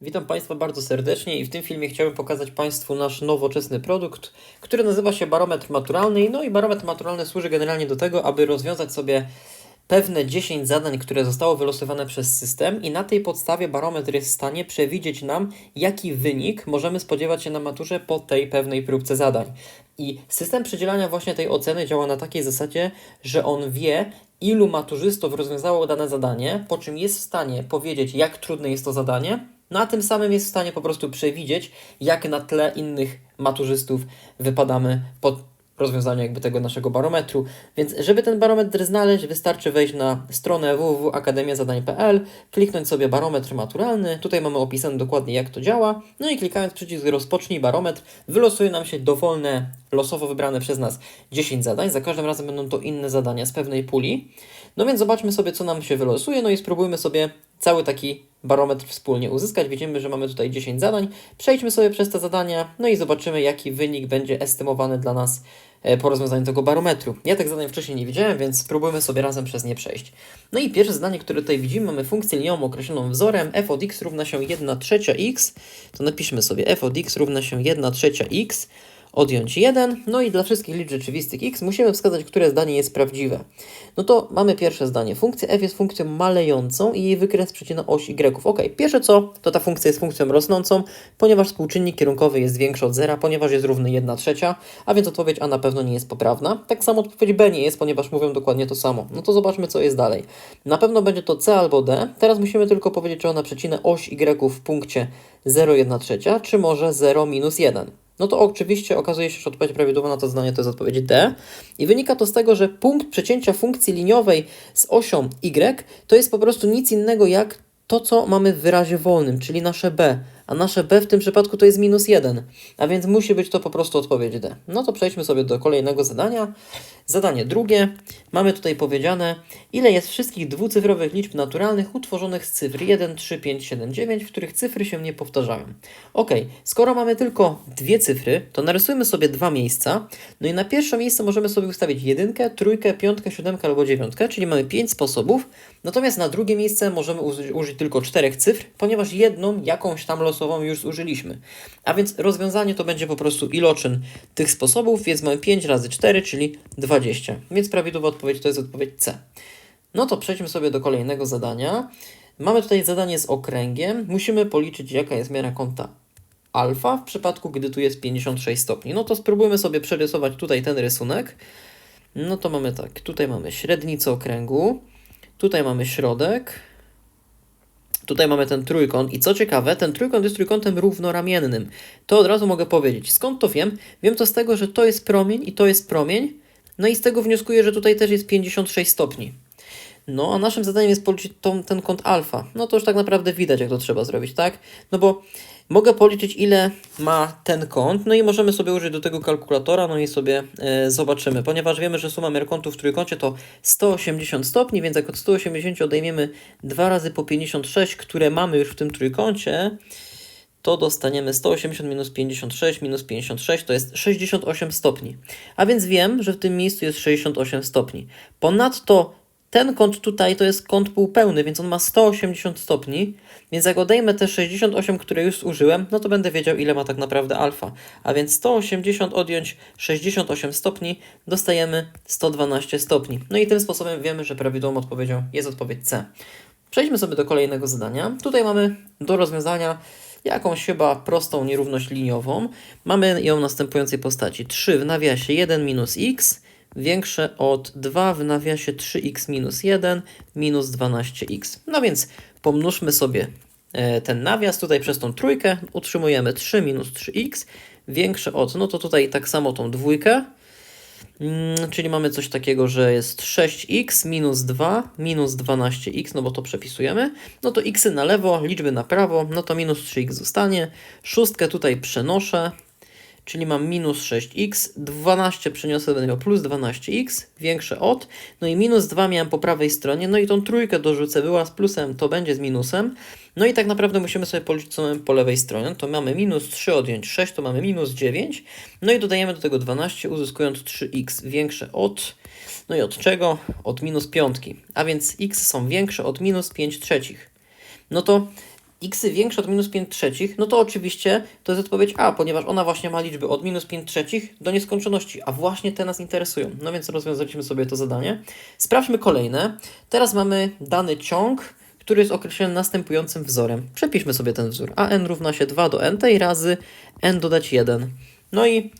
Witam Państwa bardzo serdecznie i w tym filmie chciałbym pokazać Państwu nasz nowoczesny produkt, który nazywa się barometr maturalny. No i barometr maturalny służy generalnie do tego, aby rozwiązać sobie pewne 10 zadań, które zostało wylosowane przez system i na tej podstawie barometr jest w stanie przewidzieć nam, jaki wynik możemy spodziewać się na maturze po tej pewnej próbce zadań. I system przydzielania właśnie tej oceny działa na takiej zasadzie, że on wie, ilu maturzystów rozwiązało dane zadanie, po czym jest w stanie powiedzieć, jak trudne jest to zadanie, no a tym samym jest w stanie po prostu przewidzieć, jak na tle innych maturzystów wypadamy pod rozwiązaniu jakby tego naszego barometru. Więc żeby ten barometr znaleźć, wystarczy wejść na stronę www.akademiazadań.pl, kliknąć sobie barometr maturalny, tutaj mamy opisane dokładnie jak to działa, no i klikając przycisk rozpocznij barometr, wylosuje nam się dowolne, losowo wybrane przez nas 10 zadań, za każdym razem będą to inne zadania z pewnej puli. No więc zobaczmy sobie, co nam się wylosuje, no i spróbujmy sobie cały taki barometr wspólnie uzyskać. Widzimy, że mamy tutaj 10 zadań. Przejdźmy sobie przez te zadania, no i zobaczymy, jaki wynik będzie estymowany dla nas e, po rozwiązaniu tego barometru. Ja tych zadań wcześniej nie widziałem, więc spróbujmy sobie razem przez nie przejść. No i pierwsze zadanie, które tutaj widzimy, mamy funkcję liniową określoną wzorem f od x równa się 1 trzecia x, to napiszmy sobie f od x równa się 1 trzecia x, odjąć 1, no i dla wszystkich liczb rzeczywistych x musimy wskazać, które zdanie jest prawdziwe. No to mamy pierwsze zdanie. Funkcja f jest funkcją malejącą i jej wykres przecina oś y. Ok, pierwsze co, to ta funkcja jest funkcją rosnącą, ponieważ współczynnik kierunkowy jest większy od zera, ponieważ jest równy 1 trzecia, a więc odpowiedź A na pewno nie jest poprawna. Tak samo odpowiedź B nie jest, ponieważ mówią dokładnie to samo. No to zobaczmy, co jest dalej. Na pewno będzie to C albo D. Teraz musimy tylko powiedzieć, czy ona przecina oś y w punkcie 0,1 trzecia, czy może 0 minus 1 no to oczywiście okazuje się, że odpowiedź prawidłowa na to zdanie to jest odpowiedź D. I wynika to z tego, że punkt przecięcia funkcji liniowej z osią y to jest po prostu nic innego jak to, co mamy w wyrazie wolnym, czyli nasze b a nasze b w tym przypadku to jest minus 1, a więc musi być to po prostu odpowiedź D. No to przejdźmy sobie do kolejnego zadania. Zadanie drugie. Mamy tutaj powiedziane, ile jest wszystkich dwucyfrowych liczb naturalnych utworzonych z cyfr 1, 3, 5, 7, 9, w których cyfry się nie powtarzają. Ok, skoro mamy tylko dwie cyfry, to narysujmy sobie dwa miejsca. No i na pierwsze miejsce możemy sobie ustawić jedynkę, trójkę, piątkę, siódemkę albo dziewiątkę, czyli mamy pięć sposobów. Natomiast na drugie miejsce możemy użyć, tylko czterech cyfr, ponieważ jedną jakąś tam los losową już zużyliśmy. A więc rozwiązanie to będzie po prostu iloczyn tych sposobów, więc mamy 5 razy 4, czyli 20. Więc prawidłowa odpowiedź to jest odpowiedź C. No to przejdźmy sobie do kolejnego zadania. Mamy tutaj zadanie z okręgiem. Musimy policzyć, jaka jest miara kąta alfa w przypadku, gdy tu jest 56 stopni. No to spróbujmy sobie przerysować tutaj ten rysunek. No to mamy tak, tutaj mamy średnicę okręgu, tutaj mamy środek, Tutaj mamy ten trójkąt i co ciekawe, ten trójkąt jest trójkątem równoramiennym. To od razu mogę powiedzieć. Skąd to wiem? Wiem to z tego, że to jest promień i to jest promień. No i z tego wnioskuję, że tutaj też jest 56 stopni. No, a naszym zadaniem jest policzyć tą, ten kąt alfa. No to już tak naprawdę widać, jak to trzeba zrobić, tak? No bo Mogę policzyć, ile ma ten kąt, no i możemy sobie użyć do tego kalkulatora, no i sobie e, zobaczymy. Ponieważ wiemy, że suma miar kątów w trójkącie to 180 stopni, więc jak od 180 odejmiemy 2 razy po 56, które mamy już w tym trójkącie, to dostaniemy 180 minus 56 minus 56 to jest 68 stopni. A więc wiem, że w tym miejscu jest 68 stopni. Ponadto ten kąt tutaj to jest kąt półpełny, więc on ma 180 stopni, więc jak odejmę te 68, które już zużyłem, no to będę wiedział, ile ma tak naprawdę alfa. A więc 180 odjąć 68 stopni, dostajemy 112 stopni. No i tym sposobem wiemy, że prawidłową odpowiedzią jest odpowiedź C. Przejdźmy sobie do kolejnego zadania. Tutaj mamy do rozwiązania jakąś chyba prostą nierówność liniową. Mamy ją w następującej postaci. 3 w nawiasie 1 minus x większe od 2 w nawiasie 3x minus 1 minus 12x. No więc pomnóżmy sobie e, ten nawias tutaj przez tą trójkę, utrzymujemy 3 minus 3x większe od, no to tutaj tak samo tą dwójkę, czyli mamy coś takiego, że jest 6x minus 2 minus 12x, no bo to przepisujemy, no to x na lewo, liczby na prawo, no to minus 3x zostanie, szóstkę tutaj przenoszę, czyli mam minus 6x, 12 przeniosę, będę miał plus 12x, większe od, no i minus 2 miałem po prawej stronie, no i tą trójkę dorzucę, była z plusem, to będzie z minusem, no i tak naprawdę musimy sobie policzyć, co mamy po lewej stronie, to mamy minus 3 odjąć 6, to mamy minus 9, no i dodajemy do tego 12, uzyskując 3x większe od, no i od czego? Od minus piątki, a więc x są większe od minus 5 trzecich. No to x większe od minus 5 trzecich, no to oczywiście to jest odpowiedź A, ponieważ ona właśnie ma liczby od minus 5 trzecich do nieskończoności, a właśnie te nas interesują. No więc rozwiązaliśmy sobie to zadanie. Sprawdźmy kolejne. Teraz mamy dany ciąg, który jest określony następującym wzorem. Przepiszmy sobie ten wzór. a n równa się 2 do n tej razy n dodać 1. No i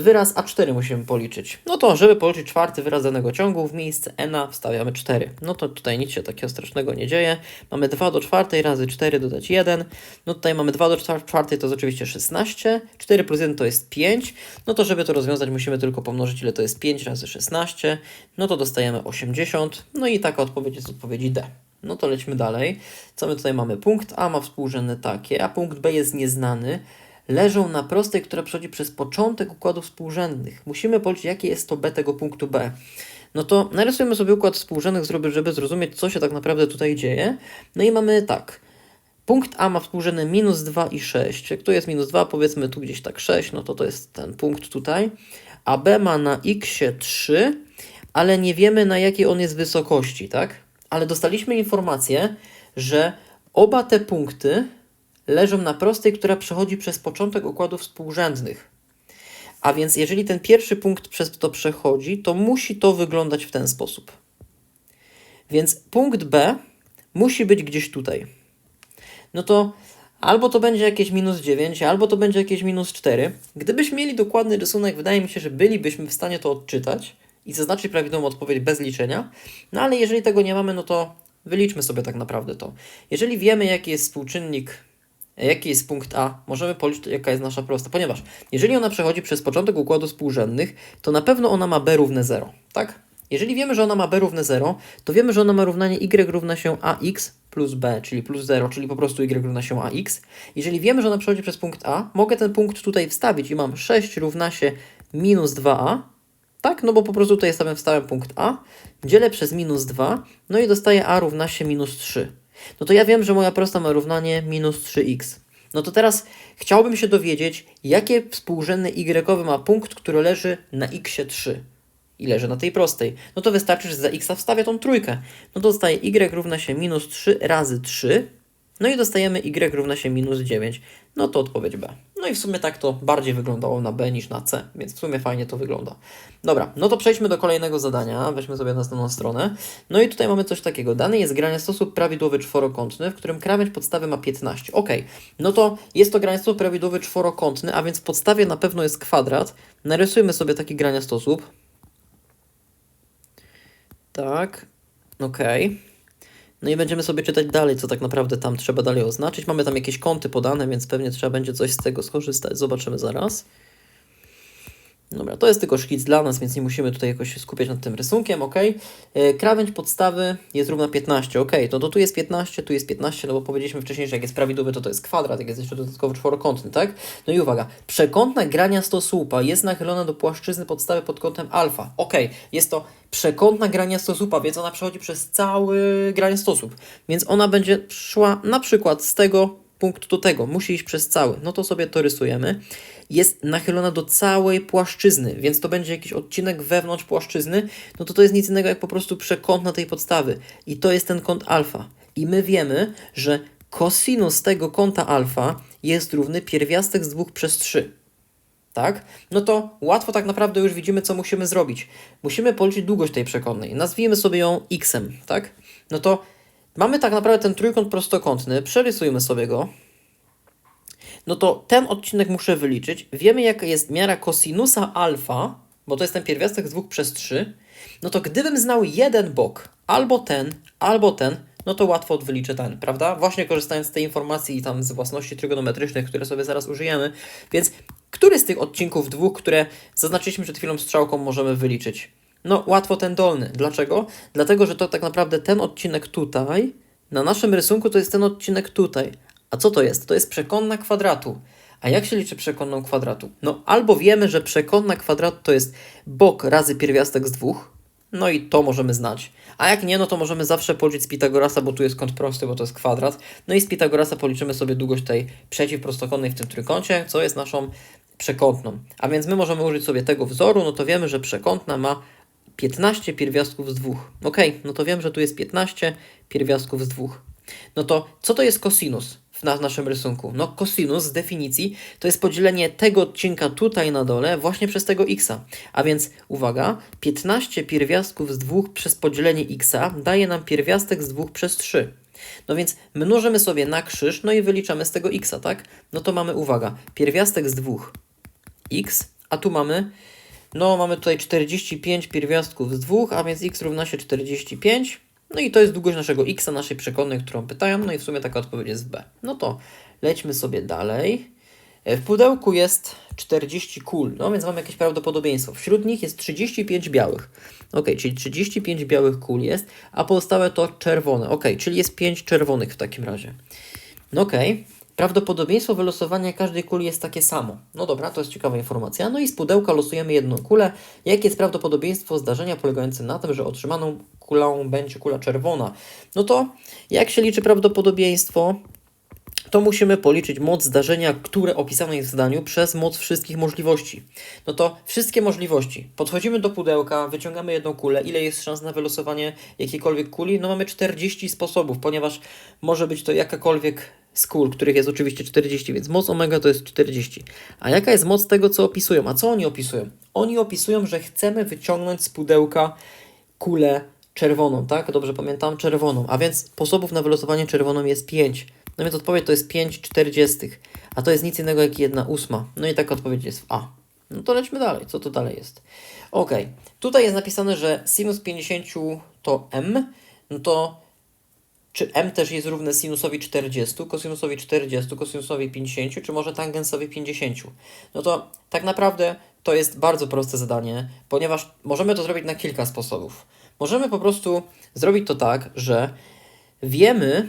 wyraz A4 musimy policzyć. No to, żeby policzyć czwarty wyraz danego ciągu, w miejsce n wstawiamy 4. No to tutaj nic się takiego strasznego nie dzieje. Mamy 2 do czwartej razy 4 dodać 1. No tutaj mamy 2 do czwartej, to jest oczywiście 16. 4 plus 1 to jest 5. No to, żeby to rozwiązać, musimy tylko pomnożyć, ile to jest 5 razy 16. No to dostajemy 80. No i taka odpowiedź jest odpowiedzi D. No to lećmy dalej. Co my tutaj mamy? Punkt A ma współrzędne takie, a punkt B jest nieznany. Leżą na prostej, która przechodzi przez początek układów współrzędnych. Musimy policzyć, jakie jest to B tego punktu B. No to narysujemy sobie układ współrzędnych, żeby zrozumieć, co się tak naprawdę tutaj dzieje. No i mamy tak. Punkt A ma współrzędne minus 2 i 6. Jak tu jest minus 2, powiedzmy tu gdzieś tak 6, no to to jest ten punkt tutaj. A B ma na x 3, ale nie wiemy na jakiej on jest wysokości, tak? ale dostaliśmy informację, że oba te punkty leżą na prostej, która przechodzi przez początek układów współrzędnych. A więc jeżeli ten pierwszy punkt przez to przechodzi, to musi to wyglądać w ten sposób. Więc punkt B musi być gdzieś tutaj. No to albo to będzie jakieś minus 9, albo to będzie jakieś minus 4. Gdybyśmy mieli dokładny rysunek, wydaje mi się, że bylibyśmy w stanie to odczytać i zaznaczyć prawidłową odpowiedź bez liczenia. No ale jeżeli tego nie mamy, no to wyliczmy sobie tak naprawdę to. Jeżeli wiemy, jaki jest współczynnik, jaki jest punkt A, możemy policzyć, jaka jest nasza prosta, ponieważ jeżeli ona przechodzi przez początek układu współrzędnych, to na pewno ona ma B równe 0, tak? Jeżeli wiemy, że ona ma B równe 0, to wiemy, że ona ma równanie Y równa się AX plus B, czyli plus 0, czyli po prostu Y równa się AX. Jeżeli wiemy, że ona przechodzi przez punkt A, mogę ten punkt tutaj wstawić i mam 6 równa się minus 2A, tak, no bo po prostu tutaj sobie wstałem punkt A, dzielę przez minus 2, no i dostaję A równa się minus 3. No to ja wiem, że moja prosta ma równanie minus 3x. No to teraz chciałbym się dowiedzieć, jakie współrzędne y ma punkt, który leży na x 3 i leży na tej prostej. No to wystarczy, że za x wstawię tą trójkę. No to dostaję y równa się minus 3 razy 3, no i dostajemy y równa się minus 9. No to odpowiedź B. No i w sumie tak to bardziej wyglądało na B niż na C, więc w sumie fajnie to wygląda. Dobra, no to przejdźmy do kolejnego zadania. Weźmy sobie następną stronę. No i tutaj mamy coś takiego. Dany jest grania sposób prawidłowy czworokątny, w którym krawędź podstawy ma 15. Ok, no to jest to grania sposób prawidłowy czworokątny, a więc w podstawie na pewno jest kwadrat. Narysujmy sobie taki grania sposób. Tak, okej. Okay. No i będziemy sobie czytać dalej, co tak naprawdę tam trzeba dalej oznaczyć. Mamy tam jakieś kąty podane, więc pewnie trzeba będzie coś z tego skorzystać. Zobaczymy zaraz. Dobra, to jest tylko szkic dla nas, więc nie musimy tutaj jakoś się skupiać nad tym rysunkiem, ok? E, krawędź podstawy jest równa 15, ok? To, to tu jest 15, tu jest 15, no bo powiedzieliśmy wcześniej, że jak jest prawidłowy, to to jest kwadrat, jak jest jeszcze dodatkowo czworokątny, tak? No i uwaga, przekątna grania stosłupa jest nachylona do płaszczyzny podstawy pod kątem alfa, ok? Jest to przekątna grania stosupa, więc ona przechodzi przez cały grania stosłup, więc ona będzie szła na przykład z tego punktu do tego, musi iść przez cały, no to sobie to rysujemy jest nachylona do całej płaszczyzny, więc to będzie jakiś odcinek wewnątrz płaszczyzny, no to to jest nic innego jak po prostu przekątna tej podstawy. I to jest ten kąt alfa. I my wiemy, że kosinus tego kąta alfa jest równy pierwiastek z 2 przez 3. Tak? No to łatwo tak naprawdę już widzimy, co musimy zrobić. Musimy policzyć długość tej przekątnej. Nazwijmy sobie ją x, tak? No to mamy tak naprawdę ten trójkąt prostokątny, przerysujmy sobie go no to ten odcinek muszę wyliczyć. Wiemy, jaka jest miara kosinusa alfa, bo to jest ten pierwiastek z 2 przez 3. No to gdybym znał jeden bok, albo ten, albo ten, no to łatwo wyliczę ten, prawda? Właśnie korzystając z tej informacji i tam z własności trygonometrycznych, które sobie zaraz użyjemy. Więc który z tych odcinków dwóch, które zaznaczyliśmy przed chwilą strzałką, możemy wyliczyć? No, łatwo ten dolny. Dlaczego? Dlatego, że to tak naprawdę ten odcinek tutaj, na naszym rysunku to jest ten odcinek tutaj, a co to jest? To jest przekątna kwadratu. A jak się liczy przekątną kwadratu? No albo wiemy, że przekątna kwadratu to jest bok razy pierwiastek z dwóch, no i to możemy znać. A jak nie, no to możemy zawsze policzyć z Pitagorasa, bo tu jest kąt prosty, bo to jest kwadrat. No i z Pitagorasa policzymy sobie długość tej przeciwprostokątnej w tym trójkącie, co jest naszą przekątną. A więc my możemy użyć sobie tego wzoru, no to wiemy, że przekątna ma 15 pierwiastków z dwóch. Ok, no to wiem, że tu jest 15 pierwiastków z dwóch. No to co to jest kosinus w na naszym rysunku? No kosinus z definicji to jest podzielenie tego odcinka tutaj na dole właśnie przez tego x. A więc uwaga, 15 pierwiastków z 2 przez podzielenie x daje nam pierwiastek z 2 przez 3. No więc mnożymy sobie na krzyż, no i wyliczamy z tego x, tak? No to mamy, uwaga, pierwiastek z 2 x, a tu mamy, no mamy tutaj 45 pierwiastków z 2, a więc x równa się 45. No i to jest długość naszego x, naszej przekonnej, którą pytają, no i w sumie taka odpowiedź jest b. No to lećmy sobie dalej. E, W pudełku jest 40 kul, no więc mamy jakieś prawdopodobieństwo. Wśród nich jest 35 białych. Ok, czyli 35 białych kul jest, a pozostałe to czerwone. Ok, czyli jest 5 czerwonych w takim razie. No okej. Prawdopodobieństwo wylosowania każdej kuli jest takie samo. No dobra, to jest ciekawa informacja. No i z pudełka losujemy jedną kulę. Jakie jest prawdopodobieństwo zdarzenia polegające na tym, że otrzymaną kulą będzie kula czerwona? No to jak się liczy prawdopodobieństwo? to musimy policzyć moc zdarzenia, które opisane jest w zadaniu, przez moc wszystkich możliwości. No to wszystkie możliwości. Podchodzimy do pudełka, wyciągamy jedną kulę. Ile jest szans na wylosowanie jakiejkolwiek kuli? No mamy 40 sposobów, ponieważ może być to jakakolwiek z kul, których jest oczywiście 40, więc moc omega to jest 40. A jaka jest moc tego, co opisują? A co oni opisują? Oni opisują, że chcemy wyciągnąć z pudełka kulę czerwoną, tak? Dobrze pamiętam? Czerwoną. A więc sposobów na wylosowanie czerwoną jest 5. No więc odpowiedź to jest 5 czterdziestych, a to jest nic innego jak 1 ósma. No i taka odpowiedź jest w A. No to lećmy dalej. Co to dalej jest? Ok. Tutaj jest napisane, że sinus 50 to m. No to czy m też jest równe sinusowi 40, kosinusowi 40, kosinusowi 50, czy może tangensowi 50? No to tak naprawdę to jest bardzo proste zadanie, ponieważ możemy to zrobić na kilka sposobów. Możemy po prostu zrobić to tak, że wiemy,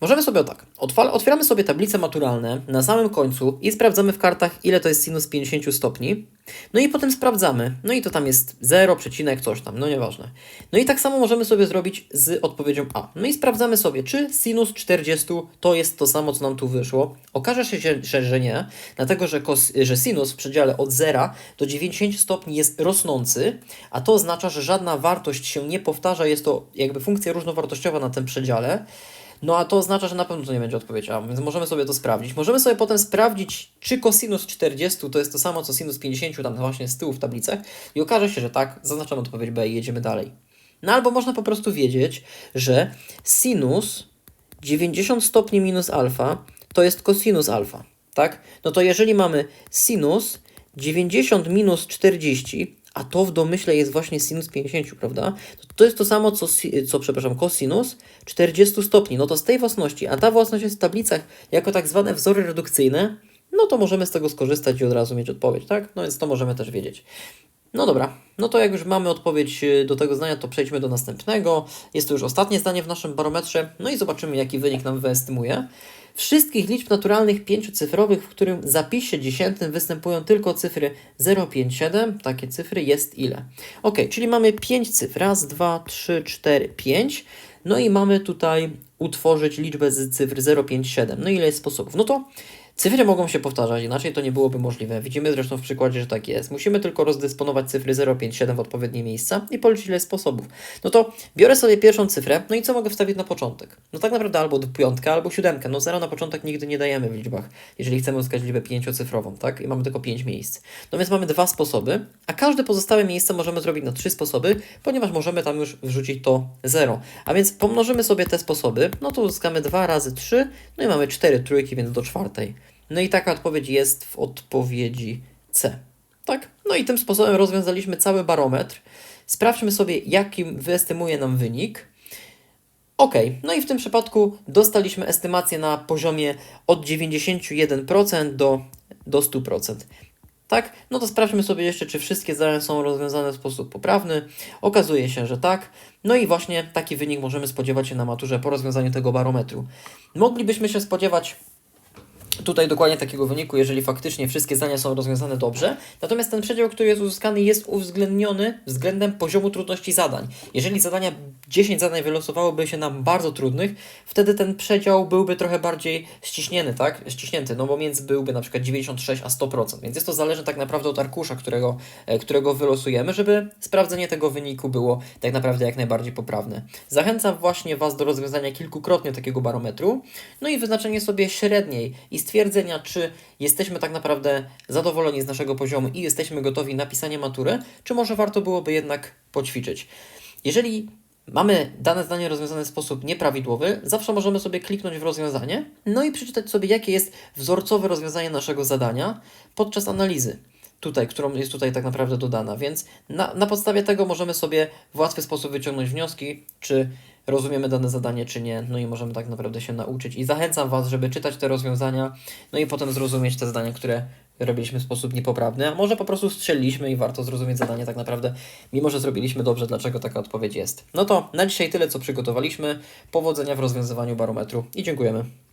Możemy sobie tak. Otwieramy sobie tablice maturalne na samym końcu i sprawdzamy w kartach, ile to jest sinus 50 stopni. No i potem sprawdzamy. No i to tam jest 0, przecinek, coś tam, no nieważne. No i tak samo możemy sobie zrobić z odpowiedzią A. No i sprawdzamy sobie, czy sinus 40 to jest to samo, co nam tu wyszło. Okaże się, że, że nie, dlatego że, kos, że sinus w przedziale od 0 do 90 stopni jest rosnący, a to oznacza, że żadna wartość się nie powtarza, jest to jakby funkcja równowartościowa na tym przedziale. No a to oznacza, że na pewno to nie będzie odpowiedź A, więc możemy sobie to sprawdzić. Możemy sobie potem sprawdzić, czy cosinus 40 to jest to samo, co sinus 50, tam właśnie z tyłu w tablicach i okaże się, że tak, zaznaczamy odpowiedź B i jedziemy dalej. No albo można po prostu wiedzieć, że sinus 90 stopni minus alfa to jest cosinus alfa, tak? No to jeżeli mamy sinus 90 minus 40, a to w domyśle jest właśnie sinus 50, prawda? To, jest to samo, co, co, przepraszam, cosinus 40 stopni. No to z tej własności, a ta własność jest w tablicach jako tak zwane wzory redukcyjne, no to możemy z tego skorzystać i od razu mieć odpowiedź, tak? No więc to możemy też wiedzieć. No dobra, no to jak już mamy odpowiedź y, do tego zdania, to przejdźmy do następnego. Jest to już ostatnie zdanie w naszym barometrze, no i zobaczymy, jaki wynik nam wyestymuje. Wszystkich liczb naturalnych pięciocyfrowych, w którym zapisie dziesiętnym występują tylko cyfry 0, 5, 7, takie cyfry jest ile? Ok, czyli mamy 5 cyfr, raz, dwa, trzy, cztery, pięć. No i mamy tutaj utworzyć liczbę z cyfr 0, 5, 7. No ile jest sposobów? No to Cyfry mogą się powtarzać, inaczej to nie byłoby możliwe. Widzimy zresztą w przykładzie, że tak jest. Musimy tylko rozdysponować cyfry 0, 5, 7 w odpowiednie miejsca i policzyć ile sposobów. No to biorę sobie pierwszą cyfrę, no i co mogę wstawić na początek? No tak naprawdę albo piątkę, albo siódemkę. No 0 na początek nigdy nie dajemy w liczbach, jeżeli chcemy uzyskać liczbę pięciocyfrową, tak? I mamy tylko 5 miejsc. No więc mamy dwa sposoby, a każde pozostałe miejsce możemy zrobić na trzy sposoby, ponieważ możemy tam już wrzucić to 0. A więc pomnożymy sobie te sposoby, no to uzyskamy 2 razy 3, no i mamy 4 trójki, więc do czwartej. No i taka odpowiedź jest w odpowiedzi C. Tak? No i tym sposobem rozwiązaliśmy cały barometr. Sprawdźmy sobie, jakim wyestymuje nam wynik. Ok, no i w tym przypadku dostaliśmy estymację na poziomie od 91% do, do 100%. Tak? No to sprawdźmy sobie jeszcze, czy wszystkie zadania są rozwiązane w sposób poprawny. Okazuje się, że tak. No i właśnie taki wynik możemy spodziewać się na maturze po rozwiązaniu tego barometru. Moglibyśmy się spodziewać tutaj dokładnie takiego wyniku, jeżeli faktycznie wszystkie zdania są rozwiązane dobrze. Natomiast ten przedział, który jest uzyskany, jest uwzględniony względem poziomu trudności zadań. Jeżeli zadania, 10 zadań wylosowałoby się nam bardzo trudnych, wtedy ten przedział byłby trochę bardziej ściśnięty, tak? Ściśnięty, no bo między byłby na przykład 96 a 100%. Więc jest to zależne tak naprawdę od arkusza, którego, e, którego wylosujemy, żeby sprawdzenie tego wyniku było tak naprawdę jak najbardziej poprawne. Zachęcam właśnie Was do rozwiązania kilkukrotnie takiego barometru, no i wyznaczenie sobie średniej i stwierdzenia, czy jesteśmy tak naprawdę zadowoleni z naszego poziomu i jesteśmy gotowi na pisanie matury, czy może warto byłoby jednak poćwiczyć. Jeżeli mamy dane zdanie rozwiązane w sposób nieprawidłowy, zawsze możemy sobie kliknąć w rozwiązanie, no i przeczytać sobie, jakie jest wzorcowe rozwiązanie naszego zadania podczas analizy tutaj, którą jest tutaj tak naprawdę dodana. Więc na, na podstawie tego możemy sobie w łatwy sposób wyciągnąć wnioski, czy rozumiemy dane zadanie, czy nie. No i możemy tak naprawdę się nauczyć. I zachęcam Was, żeby czytać te rozwiązania, no i potem zrozumieć te zadania, które robiliśmy w sposób niepoprawny, a może po prostu strzeliliśmy i warto zrozumieć zadanie tak naprawdę, mimo że zrobiliśmy dobrze, dlaczego taka odpowiedź jest. No to na dzisiaj tyle, co przygotowaliśmy. Powodzenia w rozwiązywaniu barometru i dziękujemy.